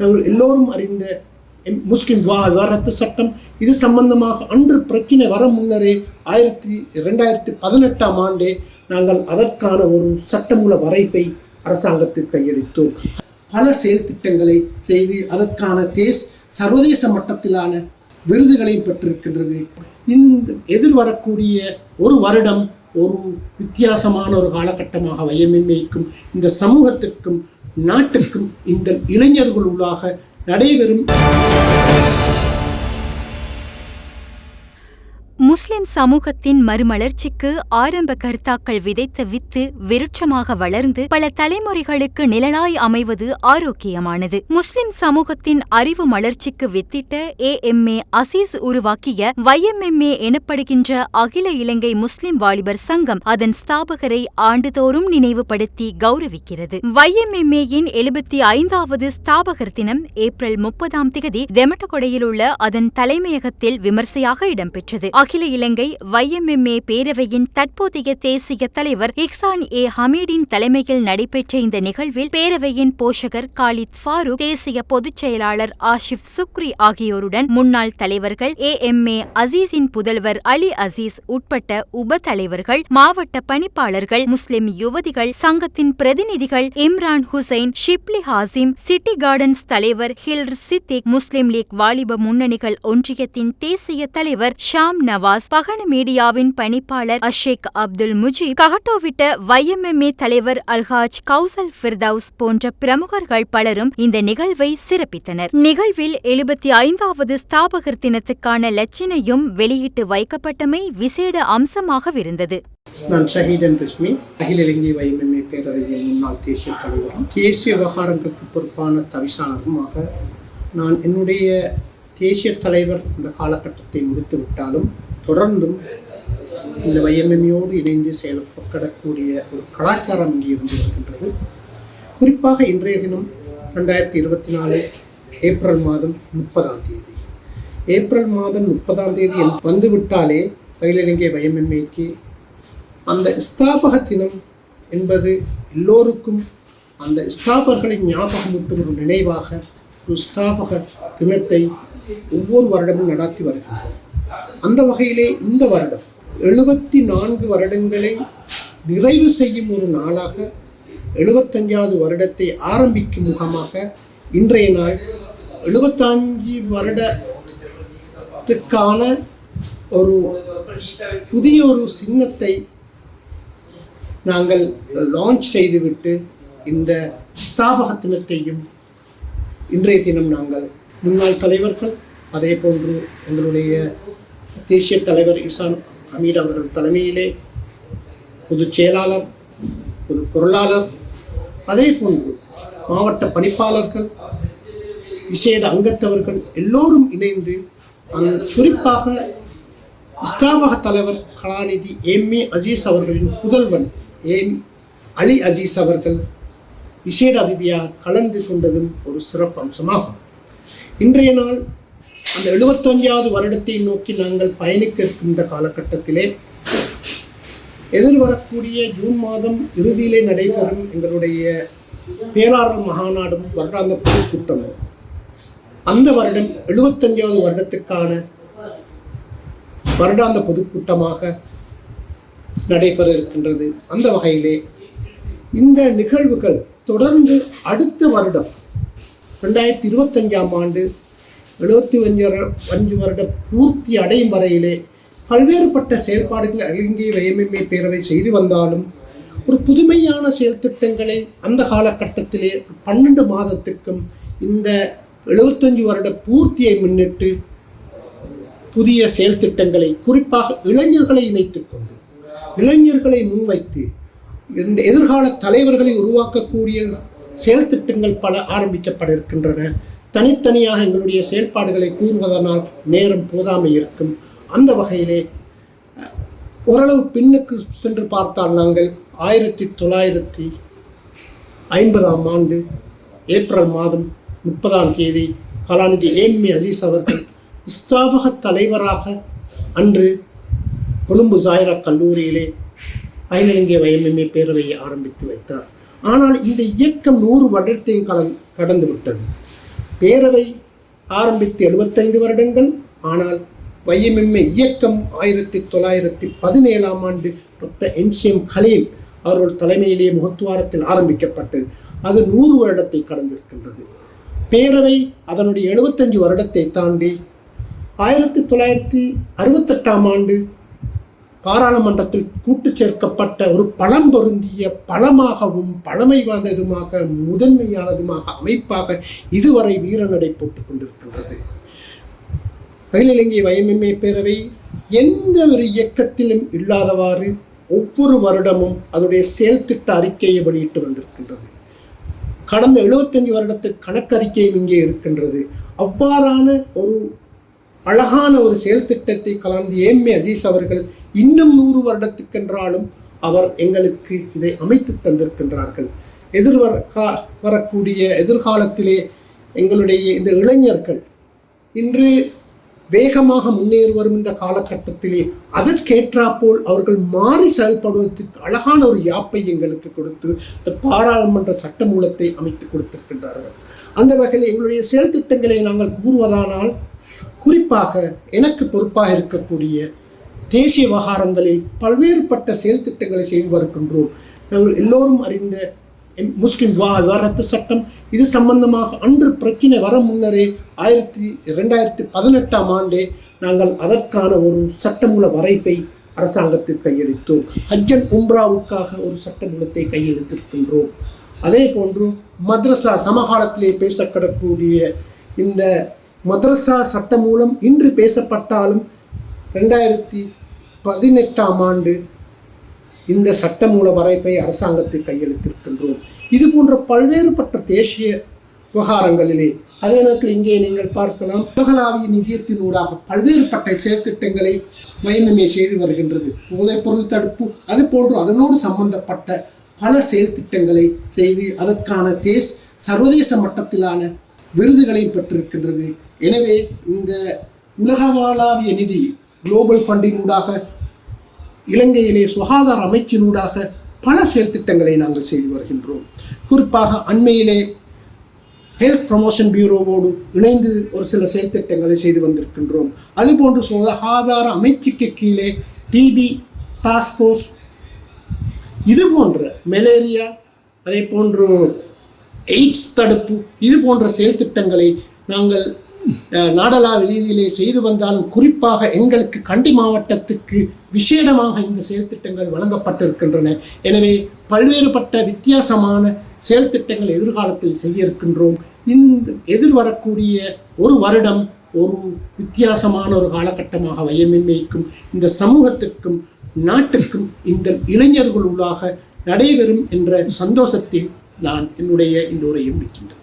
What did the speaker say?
நாங்கள் எல்லோரும் அறிந்த முஸ்லிம் விவாகரத்து சட்டம். இது சம்பந்தமாக அன்று பிரச்சனை வர முன்னரே ஆயிரத்தி ரெண்டாயிரத்தி பதினெட்டாம் ஆண்டே நாங்கள் அதற்கான ஒரு சட்டமூல வரைவை அரசாங்கத்தில் கையளித்தோம். பல செயல் திட்டங்களை செய்து அதற்கான தேஸ் சர்வதேச மட்டத்திலான விருதுகளையும் பெற்றிருக்கின்றது. இந்த எதிர்வரக்கூடிய ஒரு வருடம் ஒரு வித்தியாசமான ஒரு காலகட்டமாக வையமின்மைக்கும் இந்த சமூகத்திற்கும் நாட்டுக்கும் இந்த இளைஞர்களுள்ளாக நடைபெறும் முஸ்லிம் சமூகத்தின் மறுமலர்ச்சிக்கு ஆரம்ப கர்த்தாக்கள் விதைத்த வித்து விருட்சமாக வளர்ந்து பல தலைமுறைகளுக்கு நிழலாய் அமைவது ஆரோக்கியமானது. முஸ்லிம் சமூகத்தின் அறிவு மலர்ச்சிக்கு வித்திட்ட ஏ எம் ஏ அசீஸ் உருவாக்கிய வைஎம்எம்ஏ எனப்படுகின்ற அகில இலங்கை முஸ்லிம் வாலிபர் சங்கம் அதன் ஸ்தாபகரை ஆண்டுதோறும் நினைவுபடுத்தி கௌரவிக்கிறது. வைஎம்எம்ஏயின் எழுபத்தி ஐந்தாவது ஸ்தாபகர் தினம் ஏப்ரல் முப்பதாம் திகதி தெமட்டகொடையில் உள்ள அதன் தலைமையகத்தில் விமர்சையாக இடம்பெற்றது. அகில இலங்கை வைஎம்எம்ஏ பேரவையின் தற்போதைய தேசிய தலைவர் இக்சான் ஏ ஹமீடின் தலைமையில் நடைபெற்ற இந்த நிகழ்வில் பேரவையின் போஷகர் காலித் ஃபாரூக் தேசிய பொதுச் செயலாளர் ஆஷிப் சுக்ரி ஆகியோருடன் முன்னாள் தலைவர்கள் ஏ எம் ஏ அசீஸின் புதல்வர் அலி அசீஸ் உட்பட்ட உப தலைவர்கள் மாவட்ட பணிப்பாளர்கள் முஸ்லிம் யுவதிகள் சங்கத்தின் பிரதிநிதிகள் இம்ரான் ஹுசைன் ஷிப்லி ஹாசிம் சிட்டி கார்டன்ஸ் தலைவர் ஹில்ர் சித்திக் முஸ்லிம் லீக் வாலிப முன்னணிகள் ஒன்றியத்தின் தேசிய தலைவர் ஷாம் நவாஸ் பகன மீடியாவின் பணிப்பாளர் அஷேக் அப்துல் முஜீப் கஹட்டோவிட்ட வைஎம்எம்ஏ தலைவர் அல்ஹாஜ் கௌசல் ஃபிர்தவுஸ் போன்ற பிரமுகர்கள் பலரும் இந்த நிகழ்வை சிறப்பித்தனர். நிகழ்வில் எழுபத்தி ஐந்தாவது ஸ்தாபகர் தினத்துக்கான லட்சினையும் வெளியிட்டு வைக்கப்பட்டமை விசேட அம்சமாகவிருந்தது. நான் ஷஹீதன் ரஷ்மி அகில இலங்கை வைஎம்எம்ஏ பேரவையின் முன்னாள் தேசிய தலைவரும் தேசிய விவகாரங்களுக்கு பொறுப்பான தவிசாளருமாக நான் என்னுடைய தேசிய தலைவர் அந்த காலகட்டத்தை முடித்து விட்டாலும் தொடர்ந்தும் இந்த வைஎம்எம்ஏயோடு இணைந்து செயல்படக்கூடிய ஒரு கலாச்சாரம் இங்கே இருந்து வருகின்றது குறிப்பாக இன்றைய தினம் ரெண்டாயிரத்தி இருபத்தி நாலு ஏப்ரல் மாதம் முப்பதாம் தேதி. ஏப்ரல் மாதம் முப்பதாம் தேதி வந்துவிட்டாலே அகில இலங்கை அந்த ஸ்தாபக தினம் என்பது எல்லோருக்கும் அந்த ஸ்தாபகர்களை ஞாபகமூட்டும் ஒரு நினைவாக ஒரு ஸ்தாபக தினத்தை ஒவ்வொரு வருடமும் நடத்தி வருகின்றோம். அந்த வகையிலே இந்த வருடம் எழுபத்தி நான்கு வருடங்களை நிறைவு செய்யும் ஒரு நாளாக எழுபத்தஞ்சாவது வருடத்தை ஆரம்பிக்கும் முகமாக இன்றைய நாள் எழுபத்தஞ்சு வருடத்துக்கான ஒரு புதிய ஒரு சின்னத்தை நாங்கள் லான்ச் செய்துவிட்டு இந்த ஸ்தாபக தினத்தையும் இன்றைய தினம் நாங்கள் முன்னாள் தலைவர்கள் அதே போன்று எங்களுடைய தேசிய தலைவர் இசான் அமீர் அவர்கள் தலைமையிலே பொதுச் செயலாளர் பொது பொருளாளர் அதே போன்று மாவட்ட பணிப்பாளர்கள் விசேட அங்கத்தவர்கள் எல்லோரும் இணைந்து அந்த குறிப்பாக இஸ்லாமக தலைவர் கலாநிதி எம் ஏ அஜீஸ் அவர்களின் புதல்வன் ஏம் அலி அஜீஸ் அவர்கள் விசேட அதிதியாக கலந்து கொண்டதும் ஒரு சிறப்பு அம்சமாகும் இன்றைய நாள் அந்த எழுபத்தஞ்சாவது வருடத்தை நோக்கி நாங்கள் பயணிக்க இருக்கின்ற காலகட்டத்திலே எதிர்வரக்கூடிய ஜூன் மாதம் இறுதியிலே நடைபெறும் எங்களுடைய பேராளர் மகாநாடும் வருடாந்த பொதுக்கூட்டமும் அந்த வருடம் எழுபத்தஞ்சாவது வருடத்துக்கான வருடாந்த பொதுக்கூட்டமாக நடைபெற இருக்கின்றது. அந்த வகையிலே இந்த நிகழ்வுகள் தொடர்ந்து அடுத்த வருடம் ரெண்டாயிரத்தி இருபத்தஞ்சாம் ஆண்டு எழுபத்தி அஞ்சு அஞ்சு வருட பூர்த்தி அடையும் வரையிலே பல்வேறுபட்ட செயல்பாடுகள் இலங்கை வயமின்மை பேரவை செய்து வந்தாலும் ஒரு புதுமையான செயல் திட்டங்களை அந்த காலகட்டத்திலே பன்னெண்டு மாதத்துக்கும் இந்த எழுபத்தஞ்சு வருட பூர்த்தியை முன்னிட்டு புதிய செயல் திட்டங்களை குறிப்பாக இளைஞர்களை இணைத்துக் கொண்டு இளைஞர்களை முன்வைத்து இந்த எதிர்கால தலைவர்களை உருவாக்கக்கூடிய செயல் திட்டங்கள் பல ஆரம்பிக்கப்பட இருக்கின்றன. தனித்தனியாக எங்களுடைய செயல்பாடுகளை கூறுவதனால் நேரம் போதாமை இருக்கும். அந்த வகையிலே ஓரளவு பின்னுக்கு சென்று பார்த்தால் நாங்கள் ஆயிரத்தி தொள்ளாயிரத்தி ஐம்பதாம் ஆண்டு ஏப்ரல் மாதம் முப்பதாம் தேதி கலாநிதி ஏம்மி அசீஸ் அவர்கள் இஸ்தாபக தலைவராக அன்று கொழும்பு ஜாயிரா கல்லூரியிலே அகில வயமே பேரவையை ஆரம்பித்து வைத்தார். ஆனால் இந்த இயக்கம் நூறு வருடத்தையும் கலந் கடந்துவிட்டது பேரவை ஆரம்பித்து எழுபத்தைந்து வருடங்கள். ஆனால் வையமெம்மை இயக்கம் ஆயிரத்தி தொள்ளாயிரத்தி பதினேழாம் ஆண்டு டாக்டர் எம்சிஎம் கலீல் அவர்கள் தலைமையிலே முகத்துவாரத்தில் ஆரம்பிக்கப்பட்டது. அது நூறு வருடத்தை கடந்திருக்கின்றது. பேரவை அதனுடைய எழுபத்தஞ்சு வருடத்தை தாண்டி ஆயிரத்தி தொள்ளாயிரத்தி அறுபத்தெட்டாம் ஆண்டு பாராளுமன்றத்தில் கூட்டு சேர்க்கப்பட்ட ஒரு பழம் பொருந்திய பழமாகவும் பழமை வாய்ந்ததுமாக முதன்மையானதுமாக அமைப்பாக இதுவரை வீரநடை போட்டுக் கொண்டிருக்கின்றது. அகில இலங்கை வயமின்மை பேரவை எந்த ஒரு இயக்கத்திலும் இல்லாதவாறு ஒவ்வொரு வருடமும் அதனுடைய செயல் திட்ட அறிக்கையை வெளியிட்டு வந்திருக்கின்றது. கடந்த 75 வருடத்து கணக்கறிக்கையும் இங்கே இருக்கின்றது. அவ்வாறான ஒரு அழகான ஒரு செயல் திட்டத்தை கலந்து ஏம்மே அஜீஸ் அவர்கள் இன்னும் நூறு வருடத்துக்கென்றாலும் அவர் எங்களுக்கு இதை அமைத்து தந்திருக்கின்றார்கள். எதிர்வர கா- வரக்கூடிய எதிர்காலத்திலே எங்களுடைய இந்த இளைஞர்கள் இன்று வேகமாக முன்னேறி வரும் இந்த காலகட்டத்திலே அதற்கேற்றாப்போல் அவர்கள் மாறி செயல்படுவதற்கு அழகான ஒரு யாப்பை எங்களுக்கு கொடுத்து இந்த பாராளுமன்ற சட்டமூலத்தை அமைத்து கொடுத்திருக்கின்றார்கள். அந்த வகையில் எங்களுடைய செயல் திட்டங்களை நாங்கள் கூறுவதானால் குறிப்பாக எனக்கு பொறுப்பாக இருக்கக்கூடிய தேசிய விவகாரங்களில் பல்வேறுபட்ட செயல் திட்டங்களை செய்து வருகின்றோம். நாங்கள் எல்லோரும் அறிந்த முஸ்லிம் வா விவகாரத்து சட்டம் இது சம்பந்தமாக அன்று பிரச்சினை வர முன்னரே ஆயிரத்தி ரெண்டாயிரத்தி பதினெட்டாம் ஆண்டே நாங்கள் அதற்கான ஒரு சட்டமூல வரைவை அரசாங்கத்தில் கையளித்தோம் ஹஜ்ஜன் உம்ராவுக்காக ஒரு சட்டமூலத்தை கையெழுத்திருக்கின்றோம். அதே போன்று மദ്രசா சமகாலத்திலே பேச கிடக்கூடிய இந்த மதரசார் சட்ட மூலம் இன்று பேசப்பட்டாலும் ரெண்டாயிரத்தி பதினெட்டாம் ஆண்டு இந்த சட்டமூல வரைப்பை அரசாங்கத்தில் கையெழுத்திருக்கின்றோம் இது போன்ற பல்வேறுபட்ட தேசிய விவகாரங்களிலே அதே நேரத்தில் இங்கே நீங்கள் பார்க்கலாம் உலகளாவிய நிதியத்தினூடாக பல்வேறுபட்ட செயற்திட்டங்களை மையமே செய்து வருகின்றது. போதைப் பொருள் தடுப்பு அது போன்று அதனோடு சம்பந்தப்பட்ட பல செயல்திட்டங்களை செய்து அதற்கான தேஸ் சர்வதேச மட்டத்திலான விருதுகளையும் பெற்றிருக்கின்றது. எனவே இந்த உலகவாளாவிய நிதி குளோபல் ஃபண்டினூடாக இலங்கையிலே சுகாதார அமைச்சினூடாக பல செயல் திட்டங்களை நாங்கள் செய்து வருகின்றோம். குறிப்பாக அண்மையிலே ஹெல்த் ப்ரமோஷன் பியூரோவோடு இணைந்து ஒரு சில செயல் திட்டங்களை செய்து வந்திருக்கின்றோம். அதுபோன்று சுகாதார அமைச்சுக்கு கீழே டிபி டாஸ்க் ஃபோர்ஸ் இது போன்ற மலேரியா அதே போன்று எய்ட்ஸ் தடுப்பு இது போன்ற செயல் திட்டங்களை நாங்கள் நாடளாவ ரீதியிலே செய்து வந்தாலும் குறிப்பாக எங்களுக்கு கண்டி மாவட்டத்துக்கு விசேடமாக இந்த செயல் திட்டங்கள் வழங்கப்பட்டிருக்கின்றன. எனவே பல்வேறுபட்ட வித்தியாசமான செயல் திட்டங்கள் எதிர்காலத்தில் செய்ய இருக்கின்றோம். இந்த எதிர்வரக்கூடிய ஒரு வருடம் ஒரு வித்தியாசமான ஒரு காலகட்டமாக வயமின்மைக்கும் இந்த சமூகத்திற்கும் நாட்டுக்கும் இந்த இளைஞர்களுள்ளாக நடைபெறும் என்ற சந்தோஷத்தில் நான் என்னுடைய இந்த உரையை முடிக்கின்றேன்.